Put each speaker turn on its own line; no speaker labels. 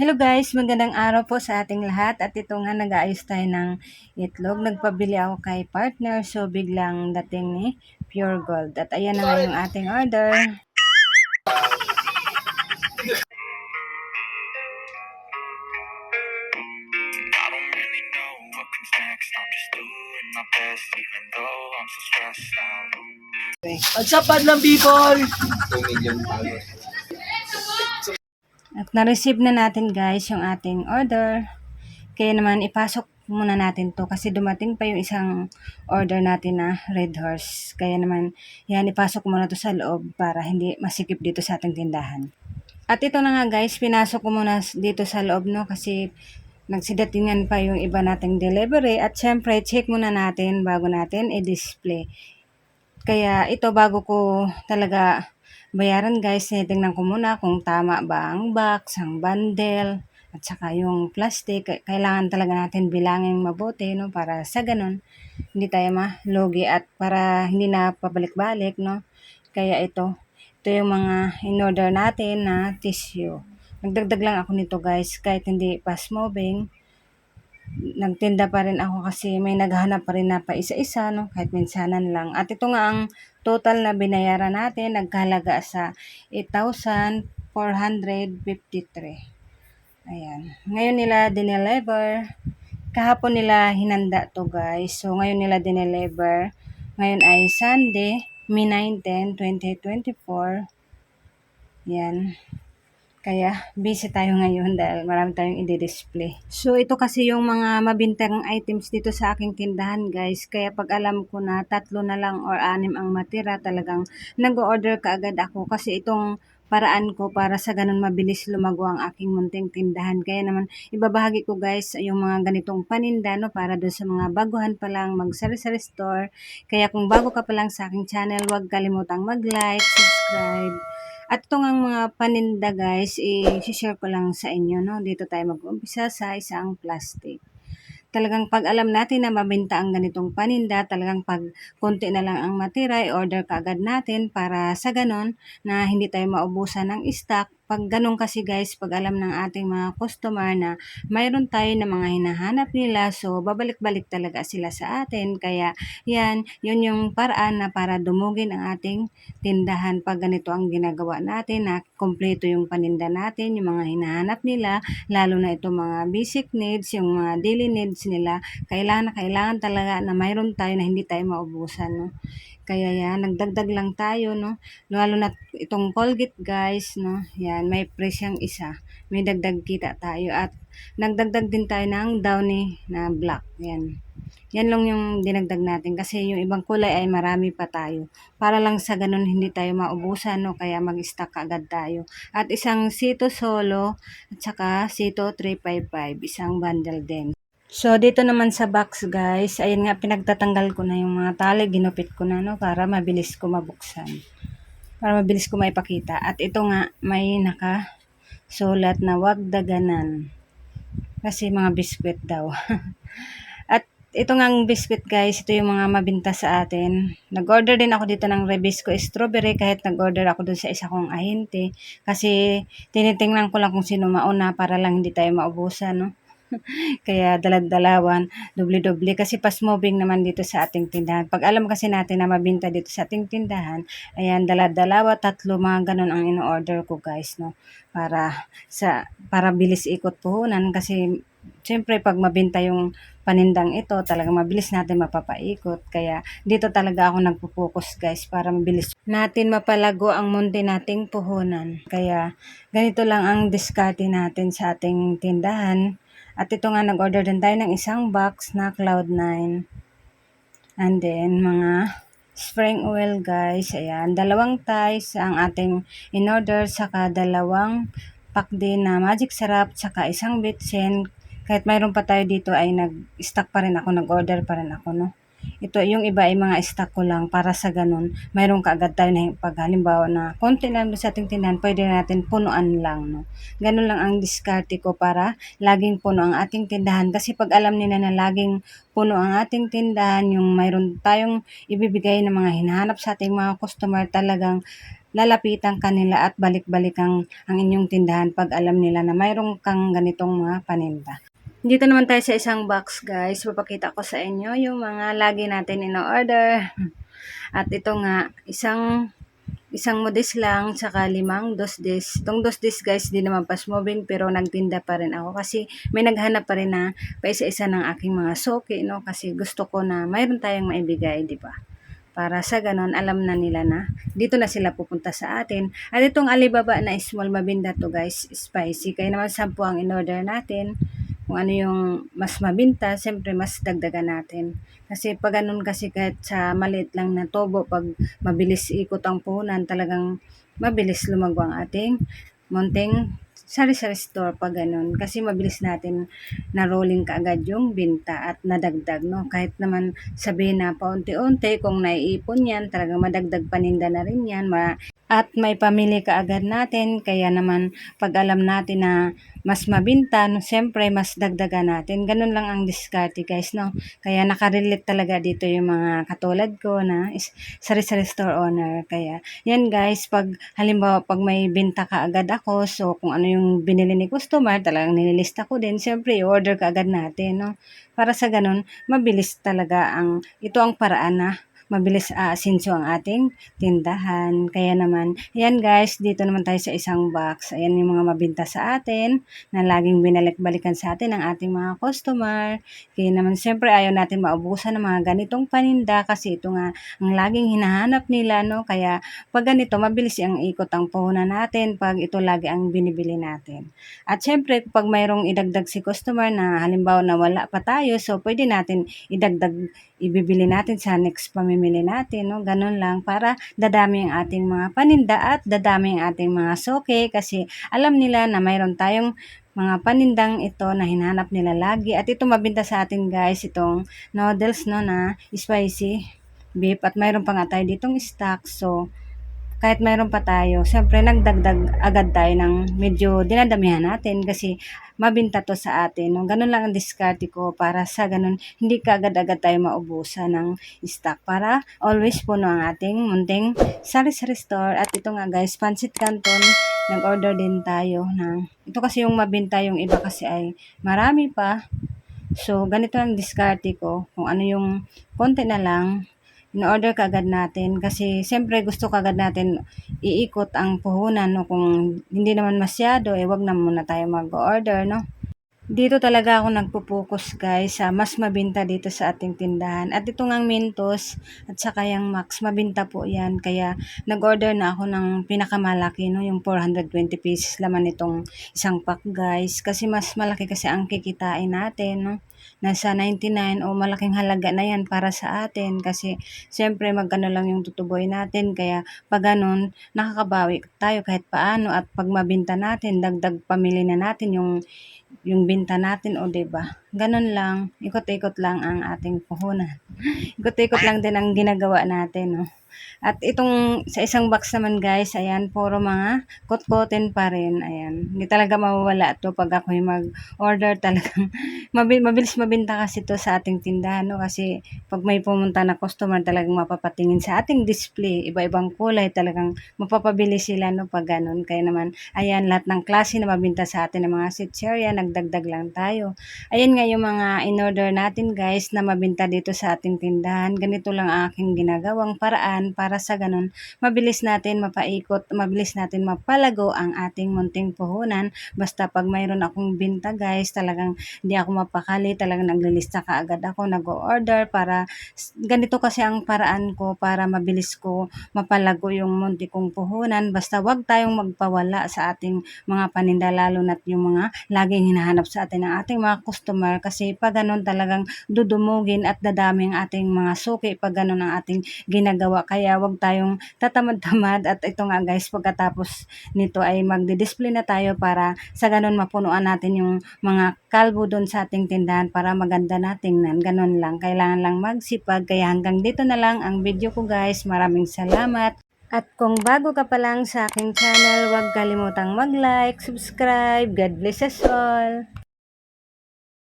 Hello guys, magandang araw po sa ating lahat at ito nga nag-aayos tayo ng itlog. Nagpabili ako kay partner so biglang dating ni Pure Gold. At ayan na nga yung ating order.
I don't really know what comes next. I'm
Na-receive na natin guys yung ating order. Kaya naman ipasok muna natin to kasi dumating pa yung isang order natin na Red Horse. Kaya naman yan ipasok muna to sa loob para hindi masikip dito sa ating tindahan. At ito na nga guys, pinasok ko muna dito sa loob no kasi nagsidatingan pa yung iba nating delivery at syempre check muna natin bago natin i-display. Kaya ito bago ko talaga bayaran guys, tinitingnan ko muna kung tama ba ang box, ang bundle, at saka yung plastic. Kailangan talaga natin bilangin mabuti no para sa ganun hindi tayo malugi at para hindi na pabalik-balik no. Kaya ito, ito yung mga in-order natin na tissue. Nagdagdag lang ako nito guys kahit hindi fast moving nagtinda pa rin ako kasi may naghahanap pa rin na pa isa-isa, no? kahit minsanan lang. At ito nga ang total na binayaran natin, nagkalaga sa 8,453. Ayan. Ngayon nila dineliver. Kahapon nila hinanda to guys. So ngayon nila dineliver. Ngayon ay Sunday, May 19, 2024. Yan. Kaya busy tayo ngayon dahil marami tayong i-display. So ito kasi yung mga mabintang items dito sa aking tindahan guys. Kaya pag alam ko na tatlo na lang or anim ang matira talagang nag-order kaagad ako kasi itong paraan ko para sa ganun mabilis lumago ang aking munting tindahan. Kaya naman ibabahagi ko guys yung mga ganitong paninda no para doon sa mga baguhan pa lang mag sari-sari store. Kaya kung bago ka pa lang sa aking channel, huwag kalimutang mag-like, subscribe, at ito nga mga paninda guys, i-share ko lang sa inyo. No? Dito tayo mag-umpisa sa isang plastic. Talagang pag alam natin na mabenta ang ganitong paninda, talagang pag konti na lang ang matira, i-order ka agad natin para sa ganon na hindi tayo maubusan ng stock. Pag ganon kasi guys, pag alam ng ating mga customer na mayroon tayo na mga hinahanap nila, so babalik-balik talaga sila sa atin. Kaya yan, yun yung paraan na para dumugin ang ating tindahan pag ganito ang ginagawa natin na kompleto yung paninda natin, yung mga hinahanap nila, lalo na itong mga basic needs, yung mga daily needs nila, kailangan na kailangan talaga na mayroon tayo na hindi tayo maubusan, no? Kaya yan, nagdagdag lang tayo, no? Lalo na itong Colgate, guys, no? Yan, may presyang isa. May dagdag kita tayo. At nagdagdag din tayo ng Downy na black. Yan. Yan lang yung dinagdag natin kasi yung ibang kulay ay marami pa tayo. Para lang sa ganun hindi tayo maubusan, no? Kaya mag-stock agad tayo. At isang Sito Solo at saka Sito 355, isang bundle din. So, dito naman sa box, guys, ayun nga, pinagtatanggal ko na yung mga tali, ginupit ko na, no, para mabilis ko mabuksan. Para mabilis ko maipakita. At ito nga, may nakasulat na wag daganan. Kasi mga biskwit daw. At ito nga ang biscuit guys, ito yung mga mabinta sa atin. Nag-order din ako dito ng Rebisco strawberry kahit nag-order ako dun sa isa kong ahente. Kasi tinitingnan ko lang kung sino mauna para lang hindi tayo maubusan, no? Kaya dalad-dalawan, doble-doble kasi fast moving naman dito sa ating tindahan. Pag alam kasi natin na mabinta dito sa ating tindahan, ayan dalad-dalawa, tatlo, mga ganun ang ino-order ko guys, no. Para sa para bilis ikot puhunan kasi Siyempre, pag mabinta yung panindang ito, talaga mabilis natin mapapaikot. Kaya dito talaga ako nagpo-focus guys para mabilis natin mapalago ang munti nating puhunan. Kaya ganito lang ang diskarte natin sa ating tindahan. At ito nga, nag-order din tayo ng isang box na Cloud9. And then, mga spring oil guys. Ayan, dalawang ties ang ating in-order, saka dalawang pack din na magic sarap, saka isang bitsin. Kahit mayroon pa tayo dito ay nag-stock pa rin ako, nag-order pa rin ako, no. Ito, yung iba ay mga stock ko lang para sa ganun. Mayroon kaagad tayo na pag halimbawa na konti lang sa ating tindahan, pwede natin punuan lang, no. Ganun lang ang diskarte ko para laging puno ang ating tindahan. Kasi pag alam nila na laging puno ang ating tindahan, yung mayroon tayong ibibigay ng mga hinahanap sa ating mga customer, talagang lalapitan kanila at balik-balik ang, ang inyong tindahan pag alam nila na mayroong kang ganitong mga paninda. Dito naman tayo sa isang box guys. Papakita ko sa inyo yung mga lagi natin in-order. At ito nga, isang isang modis lang, tsaka limang dosdes. Itong dosdes guys, di naman pas moving pero nagtinda pa rin ako kasi may naghanap pa rin na paisa-isa ng aking mga soki, no? Kasi gusto ko na mayroon tayong maibigay, di ba? Para sa ganon, alam na nila na dito na sila pupunta sa atin. At itong Alibaba na small mabinda to guys, spicy. Kaya naman sampu ang in-order natin. Kung ano yung mas mabinta, siyempre mas dagdagan natin. Kasi pag ganun kasi kahit sa maliit lang na tobo, pag mabilis ikot ang puhunan, talagang mabilis lumago ang ating munting sari-sari store pag ganun. Kasi mabilis natin na rolling kaagad yung binta at nadagdag, no? Kahit naman sabihin na paunti-unti, kung naiipon yan, talagang madagdag paninda na rin yan. Ma at may pamili kaagad natin, kaya naman pag alam natin na mas mabinta, no, siyempre mas dagdagan natin. Ganun lang ang diskarte guys, no? Kaya nakarelate talaga dito yung mga katulad ko na is sari-sari store owner. Kaya yan guys, pag halimbawa pag may binta kaagad ako, so kung ano yung binili ni customer, talagang nililista ko din. Siyempre, i-order kaagad natin, no? Para sa ganun, mabilis talaga ang, ito ang paraan na mabilis aasinso ang ating tindahan. Kaya naman, ayan guys, dito naman tayo sa isang box. Ayan yung mga mabinta sa atin na laging binalik-balikan sa atin ng ating mga customer. Kaya naman, siyempre, ayaw natin maubusan ng mga ganitong paninda kasi ito nga ang laging hinahanap nila, no? Kaya pag ganito, mabilis ang ikot ang puhunan natin pag ito lagi ang binibili natin. At syempre, pag mayroong idagdag si customer na halimbawa na wala pa tayo, so pwede natin idagdag ibibili natin sa next pamimili natin, no? Ganun lang para dadami ang ating mga paninda at dadami ang ating mga soke kasi alam nila na mayroon tayong mga panindang ito na hinahanap nila lagi. At ito mabinta sa atin guys itong noodles no na spicy beef. At mayroon pa nga tayo ditong stock. So kahit mayroon pa tayo, syempre nagdagdag agad tayo ng medyo dinadamihan natin kasi mabinta to sa atin. No? Ganun lang ang diskarte ko para sa ganun hindi ka agad-agad tayo maubusan ng stock para always puno ang ating munting sari-sari store. At ito nga guys, pancit canton, nag-order din tayo ng ito kasi yung mabinta yung iba kasi ay marami pa. So, ganito ang diskarte ko. Kung ano yung konti na lang, in-order kagad natin. Kasi siyempre gusto kagad natin iikot ang puhunan no? Kung hindi naman masyado eh wag na muna tayo mag-order no dito talaga ako nagpo-focus guys sa mas mabinta dito sa ating tindahan. At ito ngang Mentos at saka yung Max, mabinta po yan. Kaya nag-order na ako ng pinakamalaki, no? yung 420 pieces laman itong isang pack guys. Kasi mas malaki kasi ang kikitain natin. No? Nasa 99 o malaking halaga na yan para sa atin. Kasi siyempre magkano lang yung tutuboy natin. Kaya pag ganun, nakakabawi tayo kahit paano. At pag mabinta natin, dagdag pamili na natin yung yung binta natin o 'di ba? Ganun lang, ikot-ikot lang ang ating puhunan. ikot-ikot lang din ang ginagawa natin, no. At itong sa isang box naman guys, ayan, puro mga kot-kotin pa rin. Ayan, hindi talaga mawawala to pag ako yung mag-order talagang mabil, mabilis mabinta kasi to sa ating tindahan, no? Kasi pag may pumunta na customer talagang mapapatingin sa ating display, iba-ibang kulay, talagang mapapabili sila, no? Pag ganun. Kaya naman, ayan, lahat ng klase na mabinta sa atin ng mga sitseria, nagdagdag lang tayo. Ayan nga yung mga in-order natin guys na mabinta dito sa ating tindahan. Ganito lang ang aking ginagawang paraan para sa ganun mabilis natin mapaikot, mabilis natin mapalago ang ating munting puhunan. Basta pag mayroon akong binta guys, talagang hindi ako mapakali, talagang naglilista ka agad ako, nag-order para ganito kasi ang paraan ko para mabilis ko mapalago yung munti kong puhunan. Basta wag tayong magpawala sa ating mga paninda lalo na't yung mga laging hinahanap sa atin ng ating mga customer kasi pag ganun talagang dudumugin at dadami ang ating mga suki pag ganun ang ating ginagawa. Kaya wag tayong tatamad-tamad at ito nga guys, pagkatapos nito ay magdi-display na tayo para sa ganun mapunuan natin yung mga kalbo doon sa ating tindahan para maganda na tingnan. Ganun lang, kailangan lang magsipag. Kaya hanggang dito na lang ang video ko guys. Maraming salamat. At kung bago ka pa lang sa aking channel, huwag kalimutang mag-like, subscribe. God bless us all.